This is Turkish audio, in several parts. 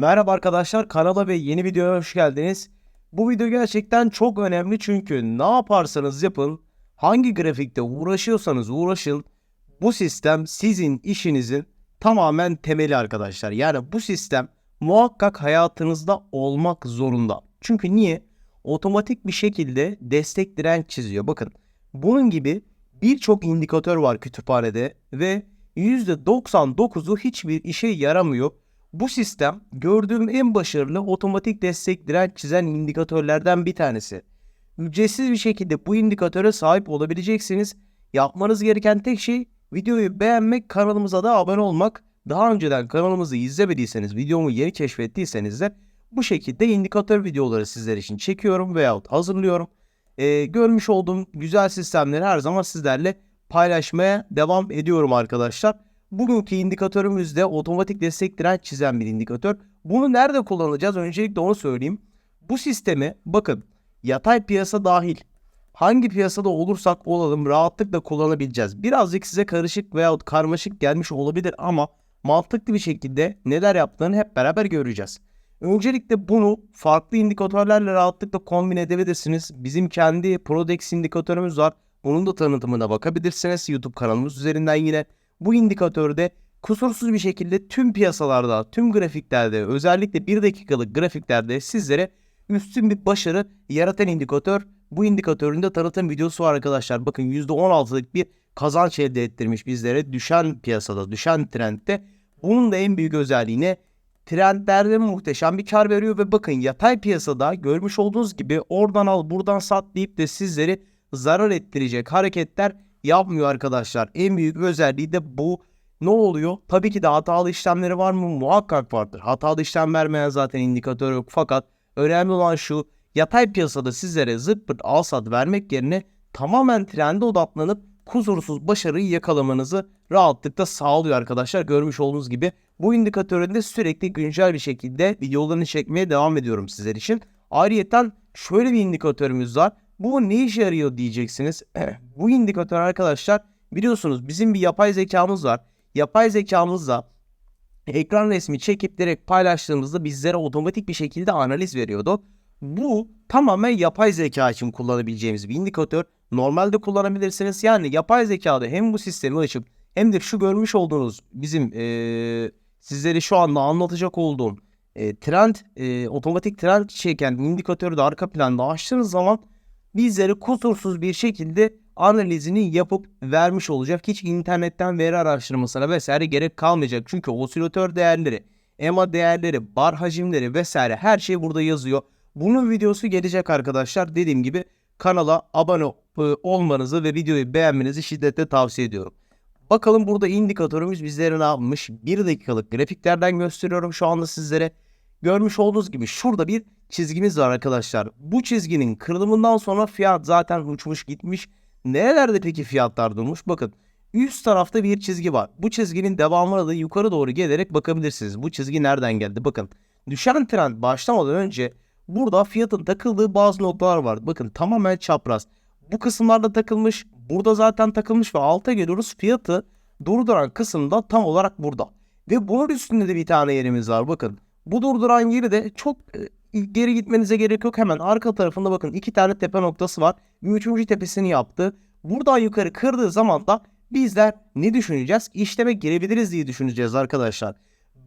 Merhaba arkadaşlar kanala ve yeni videoya hoş geldiniz. Bu video gerçekten çok önemli çünkü ne yaparsanız yapın, hangi grafikte uğraşıyorsanız uğraşın, bu sistem sizin işinizin tamamen temeli arkadaşlar. Yani bu sistem muhakkak hayatınızda olmak zorunda. Çünkü niye? Otomatik bir şekilde destek direnç çiziyor. Bakın bunun gibi birçok indikatör var kütüphanede ve %99'u hiçbir işe yaramıyor. Bu sistem gördüğüm en başarılı otomatik destek direnç çizen indikatörlerden bir tanesi. Ücretsiz bir şekilde bu indikatöre sahip olabileceksiniz. Yapmanız gereken tek şey videoyu beğenmek, kanalımıza da abone olmak. Daha önceden kanalımızı izlemediyseniz, videomu yeni keşfettiyseniz de bu şekilde indikatör videoları sizler için çekiyorum veyahut hazırlıyorum. Ee, görmüş olduğum güzel sistemleri her zaman sizlerle paylaşmaya devam ediyorum arkadaşlar. Bugünkü indikatörümüz de otomatik destek direnç çizen bir indikatör. Bunu nerede kullanacağız? Öncelikle onu söyleyeyim. Bu sistemi bakın yatay piyasa dahil hangi piyasada olursak olalım rahatlıkla kullanabileceğiz. Birazcık size karışık veyahut karmaşık gelmiş olabilir ama mantıklı bir şekilde neler yaptığını hep beraber göreceğiz. Öncelikle bunu farklı indikatörlerle rahatlıkla kombin edebilirsiniz. Bizim kendi Prodex indikatörümüz var. Bunun da tanıtımına bakabilirsiniz YouTube kanalımız üzerinden yine. Bu indikatörde kusursuz bir şekilde tüm piyasalarda, tüm grafiklerde, özellikle 1 dakikalık grafiklerde sizlere üstün bir başarı yaratan indikatör. Bu indikatörün de tanıtım videosu var arkadaşlar. Bakın %16'lık bir kazanç elde ettirmiş bizlere düşen piyasada, düşen trendte. Bunun da en büyük özelliği? Trendlerde muhteşem bir kar veriyor ve bakın yatay piyasada görmüş olduğunuz gibi oradan al buradan sat deyip de sizleri zarar ettirecek hareketler yapmıyor arkadaşlar. En büyük özelliği de bu. Ne oluyor? Tabii ki de hatalı işlemleri var mı? Muhakkak vardır. Hatalı işlem vermeyen zaten indikatör yok. Fakat önemli olan şu yatay piyasada sizlere zırt pırt al sat vermek yerine tamamen trende odaklanıp kusursuz başarıyı yakalamanızı rahatlıkla sağlıyor arkadaşlar. Görmüş olduğunuz gibi bu indikatöründe sürekli güncel bir şekilde videolarını çekmeye devam ediyorum sizler için. Ayrıyeten şöyle bir indikatörümüz var. Bu ne işe yarıyor diyeceksiniz. bu indikatör arkadaşlar biliyorsunuz bizim bir yapay zekamız var. Yapay zekamızla ekran resmi çekip direkt paylaştığımızda bizlere otomatik bir şekilde analiz veriyordu. Bu tamamen yapay zeka için kullanabileceğimiz bir indikatör. Normalde kullanabilirsiniz. Yani yapay zekada hem bu sistemi açıp hem de şu görmüş olduğunuz bizim ee, sizlere şu anda anlatacak olduğum e, trend e, otomatik trend çeken indikatörü de arka planda açtığınız zaman bizlere kusursuz bir şekilde analizini yapıp vermiş olacak. Hiç internetten veri araştırmasına vesaire gerek kalmayacak. Çünkü osilatör değerleri, EMA değerleri, bar hacimleri vesaire her şey burada yazıyor. Bunun videosu gelecek arkadaşlar. Dediğim gibi kanala abone olmanızı ve videoyu beğenmenizi şiddetle tavsiye ediyorum. Bakalım burada indikatörümüz bizlere ne yapmış? 1 dakikalık grafiklerden gösteriyorum şu anda sizlere. Görmüş olduğunuz gibi şurada bir çizgimiz var arkadaşlar. Bu çizginin kırılımından sonra fiyat zaten uçmuş gitmiş. Nerelerde peki fiyatlar durmuş? Bakın üst tarafta bir çizgi var. Bu çizginin devamına da yukarı doğru gelerek bakabilirsiniz. Bu çizgi nereden geldi? Bakın düşen trend başlamadan önce burada fiyatın takıldığı bazı noktalar var. Bakın tamamen çapraz. Bu kısımlarda takılmış. Burada zaten takılmış ve alta geliyoruz. Fiyatı durduran kısımda tam olarak burada. Ve bunun üstünde de bir tane yerimiz var. Bakın bu durduran yeri de çok e, geri gitmenize gerek yok. Hemen arka tarafında bakın iki tane tepe noktası var. Bir üçüncü tepesini yaptı. Buradan yukarı kırdığı zaman da bizler ne düşüneceğiz? İşleme girebiliriz diye düşüneceğiz arkadaşlar.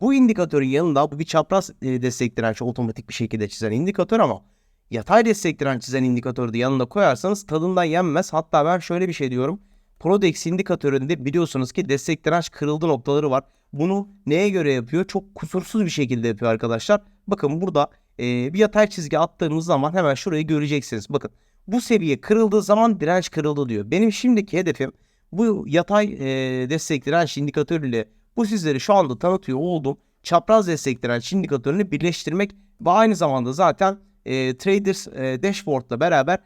Bu indikatörün yanında bu bir çapraz e, destek direnç otomatik bir şekilde çizen indikatör ama yatay destek direnç çizen indikatörü de yanında koyarsanız tadından yenmez. Hatta ben şöyle bir şey diyorum. Prodex indikatöründe biliyorsunuz ki destek direnç kırıldı noktaları var. Bunu neye göre yapıyor? Çok kusursuz bir şekilde yapıyor arkadaşlar. Bakın burada e, bir yatay çizgi attığımız zaman hemen şurayı göreceksiniz. Bakın bu seviye kırıldığı zaman direnç kırıldı diyor. Benim şimdiki hedefim bu yatay e, destek direnç indikatörüyle bu sizleri şu anda tanıtıyor olduğum çapraz destek direnç indikatörünü birleştirmek ve aynı zamanda zaten e, Traders e, Dashboard'la beraber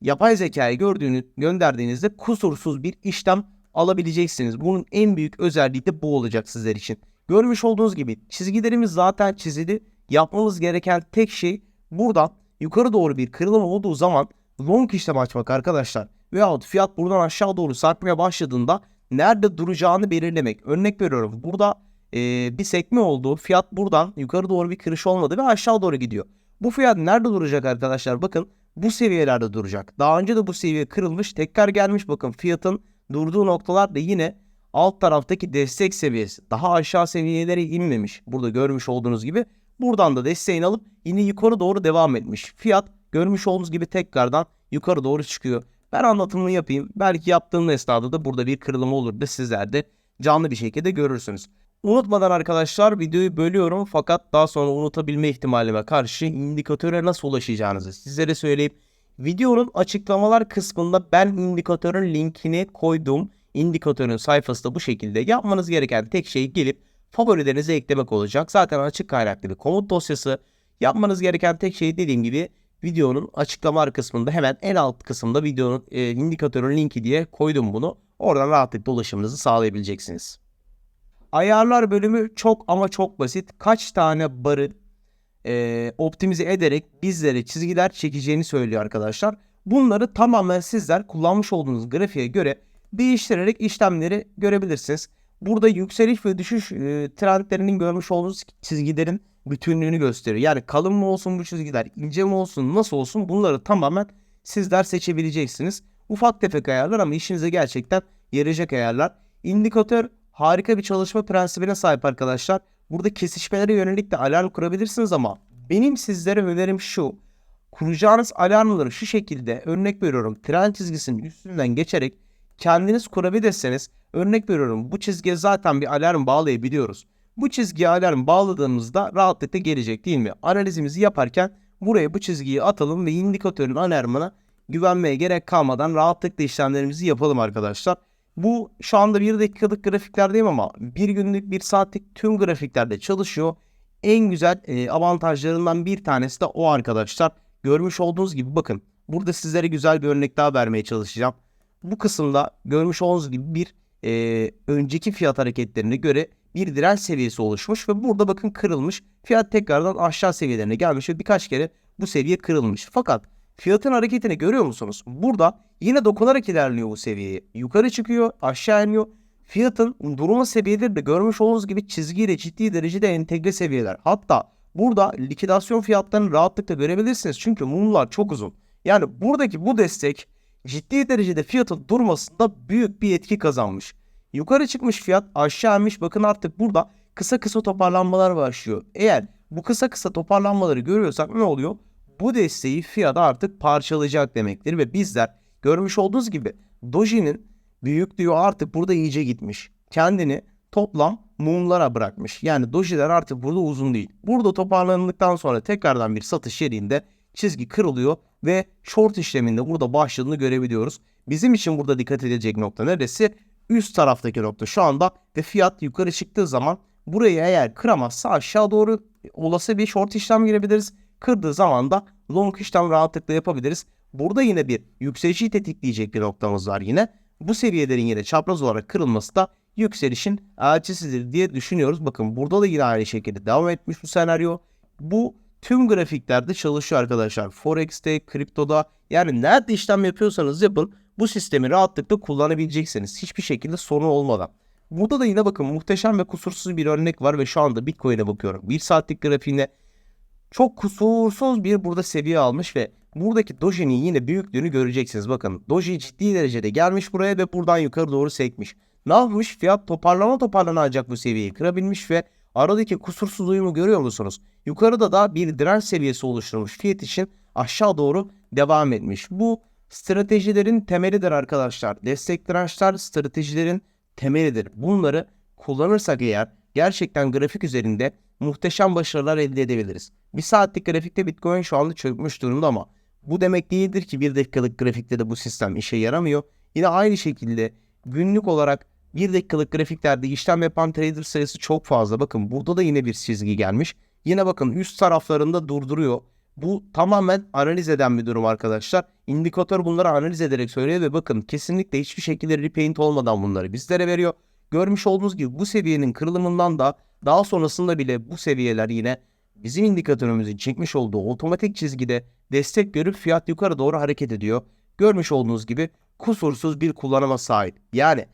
yapay zekayı gördüğünü gönderdiğinizde kusursuz bir işlem alabileceksiniz. Bunun en büyük özelliği de bu olacak sizler için. Görmüş olduğunuz gibi çizgilerimiz zaten çizildi. Yapmamız gereken tek şey buradan yukarı doğru bir kırılma olduğu zaman long işlem açmak arkadaşlar. Veyahut fiyat buradan aşağı doğru sarkmaya başladığında nerede duracağını belirlemek. Örnek veriyorum burada e, bir sekme oldu. Fiyat buradan yukarı doğru bir kırış olmadı ve aşağı doğru gidiyor. Bu fiyat nerede duracak arkadaşlar? Bakın bu seviyelerde duracak. Daha önce de bu seviye kırılmış. Tekrar gelmiş bakın fiyatın durduğu noktalar da yine alt taraftaki destek seviyesi. Daha aşağı seviyelere inmemiş. Burada görmüş olduğunuz gibi. Buradan da desteğini alıp yine yukarı doğru devam etmiş. Fiyat görmüş olduğunuz gibi tekrardan yukarı doğru çıkıyor. Ben anlatımını yapayım. Belki yaptığım esnada da burada bir kırılma olur da sizler de canlı bir şekilde görürsünüz. Unutmadan arkadaşlar videoyu bölüyorum fakat daha sonra unutabilme ihtimalime karşı indikatöre nasıl ulaşacağınızı sizlere söyleyip videonun açıklamalar kısmında ben indikatörün linkini koydum. İndikatörün sayfası da bu şekilde. Yapmanız gereken tek şey gelip favorilerinize eklemek olacak. Zaten açık kaynaklı bir komut dosyası. Yapmanız gereken tek şey dediğim gibi videonun açıklama kısmında hemen en alt kısımda videonun e, indikatörün linki diye koydum bunu. Oradan rahatlıkla ulaşımınızı sağlayabileceksiniz. Ayarlar bölümü çok ama çok basit. Kaç tane barı e, optimize ederek bizlere çizgiler çekeceğini söylüyor arkadaşlar. Bunları tamamen sizler kullanmış olduğunuz grafiğe göre değiştirerek işlemleri görebilirsiniz. Burada yükseliş ve düşüş e, trendlerinin görmüş olduğunuz çizgilerin bütünlüğünü gösteriyor. Yani kalın mı olsun bu çizgiler, ince mi olsun, nasıl olsun bunları tamamen sizler seçebileceksiniz. Ufak tefek ayarlar ama işinize gerçekten yarayacak ayarlar. İndikatör harika bir çalışma prensibine sahip arkadaşlar. Burada kesişmelere yönelik de alarm kurabilirsiniz ama benim sizlere önerim şu. Kuracağınız alarmları şu şekilde örnek veriyorum tren çizgisinin üstünden geçerek kendiniz kurabilirseniz örnek veriyorum bu çizgiye zaten bir alarm bağlayabiliyoruz. Bu çizgiye alarm bağladığımızda rahatlıkla gelecek değil mi? Analizimizi yaparken buraya bu çizgiyi atalım ve indikatörün alarmına güvenmeye gerek kalmadan rahatlıkla işlemlerimizi yapalım arkadaşlar. Bu şu anda bir dakikalık grafiklerdeyim ama bir günlük bir saatlik tüm grafiklerde çalışıyor. En güzel e, avantajlarından bir tanesi de o arkadaşlar. Görmüş olduğunuz gibi bakın burada sizlere güzel bir örnek daha vermeye çalışacağım. Bu kısımda görmüş olduğunuz gibi bir e, önceki fiyat hareketlerine göre bir direnç seviyesi oluşmuş ve burada bakın kırılmış. Fiyat tekrardan aşağı seviyelerine gelmiş ve birkaç kere bu seviye kırılmış. Fakat fiyatın hareketini görüyor musunuz? Burada yine dokunarak ilerliyor bu seviyeyi. Yukarı çıkıyor, aşağı iniyor. Fiyatın durma seviyeleri de görmüş olduğunuz gibi çizgiyle ciddi derecede entegre seviyeler. Hatta burada likidasyon fiyatlarını rahatlıkla görebilirsiniz. Çünkü mumlar çok uzun. Yani buradaki bu destek ciddi derecede fiyatın durmasında büyük bir etki kazanmış. Yukarı çıkmış fiyat aşağı inmiş. Bakın artık burada kısa kısa toparlanmalar başlıyor. Eğer bu kısa kısa toparlanmaları görüyorsak ne oluyor? Bu desteği fiyat artık parçalayacak demektir ve bizler görmüş olduğunuz gibi Doji'nin büyüklüğü artık burada iyice gitmiş. Kendini toplam mumlara bırakmış. Yani dojiler artık burada uzun değil. Burada toparlandıktan sonra tekrardan bir satış yerinde çizgi kırılıyor ve short işleminde burada başladığını görebiliyoruz. Bizim için burada dikkat edilecek nokta neresi? Üst taraftaki nokta şu anda ve fiyat yukarı çıktığı zaman burayı eğer kıramazsa aşağı doğru olası bir short işlem girebiliriz. Kırdığı zaman da long işlem rahatlıkla yapabiliriz. Burada yine bir yükselişi tetikleyecek bir noktamız var yine. Bu seviyelerin yine çapraz olarak kırılması da yükselişin elçisidir diye düşünüyoruz. Bakın burada da yine aynı şekilde devam etmiş bu senaryo. Bu tüm grafiklerde çalışıyor arkadaşlar. Forex'te, kriptoda yani nerede işlem yapıyorsanız yapın bu sistemi rahatlıkla kullanabileceksiniz. Hiçbir şekilde sorun olmadan. Burada da yine bakın muhteşem ve kusursuz bir örnek var ve şu anda Bitcoin'e bakıyorum. Bir saatlik grafiğinde çok kusursuz bir burada seviye almış ve buradaki Doji'nin yine büyüklüğünü göreceksiniz. Bakın Doji ciddi derecede gelmiş buraya ve buradan yukarı doğru sekmiş. Ne yapmış? Fiyat toparlama toparlanacak bu seviyeyi kırabilmiş ve aradaki kusursuz uyumu görüyor musunuz? Yukarıda da bir direnç seviyesi oluşturmuş fiyat için aşağı doğru devam etmiş. Bu stratejilerin temelidir arkadaşlar. Destek dirençler stratejilerin temelidir. Bunları kullanırsak eğer gerçekten grafik üzerinde muhteşem başarılar elde edebiliriz. Bir saatlik grafikte Bitcoin şu anda çökmüş durumda ama bu demek değildir ki bir dakikalık grafikte de bu sistem işe yaramıyor. Yine aynı şekilde günlük olarak bir dakikalık grafiklerde işlem yapan trader sayısı çok fazla. Bakın burada da yine bir çizgi gelmiş. Yine bakın üst taraflarında durduruyor. Bu tamamen analiz eden bir durum arkadaşlar. İndikatör bunları analiz ederek söylüyor ve bakın kesinlikle hiçbir şekilde repaint olmadan bunları bizlere veriyor. Görmüş olduğunuz gibi bu seviyenin kırılımından da daha sonrasında bile bu seviyeler yine bizim indikatörümüzün çekmiş olduğu otomatik çizgide destek görüp fiyat yukarı doğru hareket ediyor. Görmüş olduğunuz gibi kusursuz bir kullanıma sahip. Yani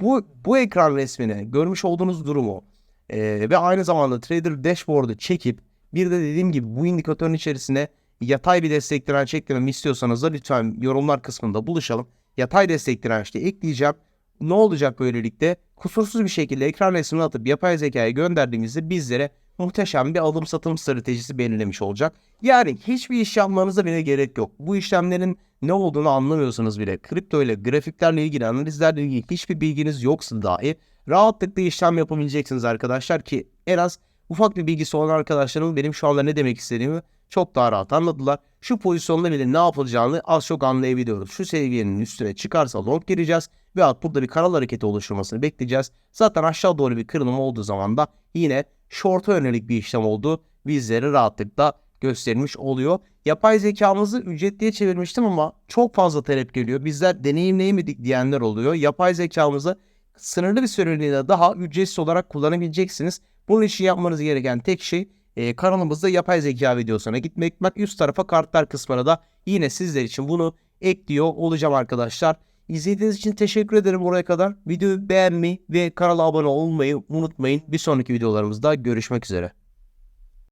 bu, bu ekran resmini görmüş olduğunuz durumu Ee, ve aynı zamanda Trader Dashboard'u çekip bir de dediğim gibi bu indikatörün içerisine yatay bir destek direnç eklememi istiyorsanız da lütfen yorumlar kısmında buluşalım. Yatay destek dirençte ekleyeceğim. Ne olacak böylelikle? Kusursuz bir şekilde ekran resmini atıp yapay zekaya gönderdiğimizde bizlere muhteşem bir alım satım stratejisi belirlemiş olacak. Yani hiçbir iş yapmanıza bile gerek yok. Bu işlemlerin ne olduğunu anlamıyorsanız bile kripto ile grafiklerle ilgili analizlerle ilgili hiçbir bilginiz yoksa dahi rahatlıkla işlem yapabileceksiniz arkadaşlar ki en az ufak bir bilgisi olan arkadaşlarım benim şu anda ne demek istediğimi çok daha rahat anladılar. Şu pozisyonda bile ne yapılacağını az çok anlayabiliyoruz. Şu seviyenin üstüne çıkarsa long gireceğiz ve burada bir kanal hareketi oluşturmasını bekleyeceğiz. Zaten aşağı doğru bir kırılım olduğu zaman da yine short'a yönelik bir işlem oldu. Bizlere rahatlıkla göstermiş oluyor. Yapay zekamızı ücretliye çevirmiştim ama çok fazla talep geliyor. Bizler deneyimleyemedik diyenler oluyor. Yapay zekamızı sınırlı bir süreliğine daha ücretsiz olarak kullanabileceksiniz. Bunun için yapmanız gereken tek şey e, kanalımızda yapay zeka videosuna gitmek. Bak üst tarafa kartlar kısmına da yine sizler için bunu ekliyor olacağım arkadaşlar. İzlediğiniz için teşekkür ederim buraya kadar. Videoyu beğenmeyi ve kanala abone olmayı unutmayın. Bir sonraki videolarımızda görüşmek üzere.